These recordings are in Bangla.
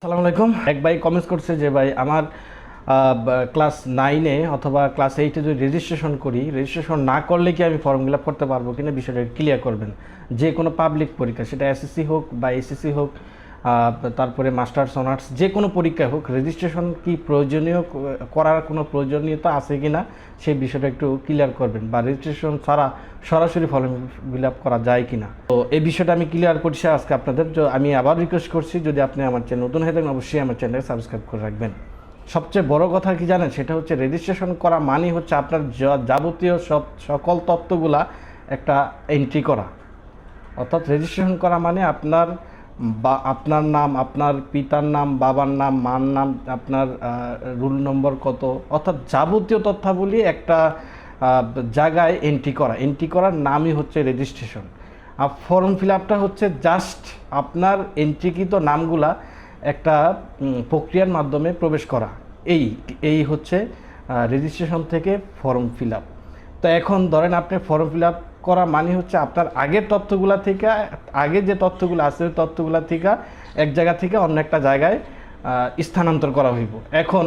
আসসালামু আলাইকুম। এক ভাই কমেন্টস করছে যে, ভাই, আমার ক্লাস নাইনে অথবা ক্লাস এইটে যদি রেজিস্ট্রেশন করি রেজিস্ট্রেশন না করলে কি আমি ফর্ম ফিল আপ করতে পারব কিনা বিষয়টা ক্লিয়ার করবেন। যে কোনো পাবলিক পরীক্ষা, সেটা এসএসসি হোক বা এসএসসি হোক তারপরে মাস্টার্স, অনার্স, যে কোনো পরীক্ষা হোক রেজিস্ট্রেশন কি প্রয়োজনীয়, করার কোনো প্রয়োজনীয়তা আছে কি না সেই বিষয়টা একটু ক্লিয়ার করবেন বা রেজিস্ট্রেশন ছাড়া সরাসরি ফর্ম ফিল আপ করা যায় কি না। তো এই বিষয়টা আমি ক্লিয়ার করছি আজকে আপনাদের। আমি আবার রিকোয়েস্ট করছি, যদি আপনি আমার চ্যানেল নতুন হয়ে থাকেন, অবশ্যই আমার চ্যানেলকে সাবস্ক্রাইব করে রাখবেন। সবচেয়ে বড় কথা কি জানেন? সেটা হচ্ছে রেজিস্ট্রেশন করা মানে হচ্ছে আপনার যাবতীয় সব, সকল তত্ত্বগুলা একটা এন্ট্রি করা। অর্থাৎ রেজিস্ট্রেশন করা মানে আপনার বা আপনার নাম, আপনার পিতার নাম, বাবার নাম, মার নাম, আপনার রুল নম্বর কত? অর্থাৎ যাবতীয় তথ্যাবলী একটা জায়গায় এন্ট্রি করা। এন্ট্রি করার নামই হচ্ছে রেজিস্ট্রেশন আর ফর্ম ফিল আপটা হচ্ছে জাস্ট আপনার এন্ট্রিকৃত নামগুলা একটা প্রক্রিয়ার মাধ্যমে প্রবেশ করা। এই এই হচ্ছে রেজিস্ট্রেশন থেকে ফর্ম ফিল আপ তো এখন ধরেন আপনি ফর্ম ফিল আপ করা মানে হচ্ছে আপনার আগের তথ্যগুলা থেকে, আগে যে তথ্যগুলো আছে, ওই তথ্যগুলা থেকে এক জায়গা থেকে অন্য একটা জায়গায় স্থানান্তর করা হইব। এখন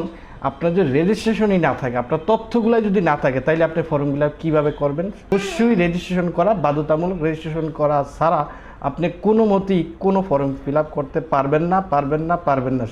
আপনার যদি রেজিস্ট্রেশনই না থাকে, আপনার তথ্যগুলো যদি না থাকে, তাইলে আপনি ফর্মগুলো কীভাবে করবেন? অবশ্যই রেজিস্ট্রেশন করা, বাধ্যতামূলক রেজিস্ট্রেশন করা ছাড়া আপনি কোনো মতেই কোনো ফর্ম ফিল করতে পারবেন না পারবেন না পারবেন না।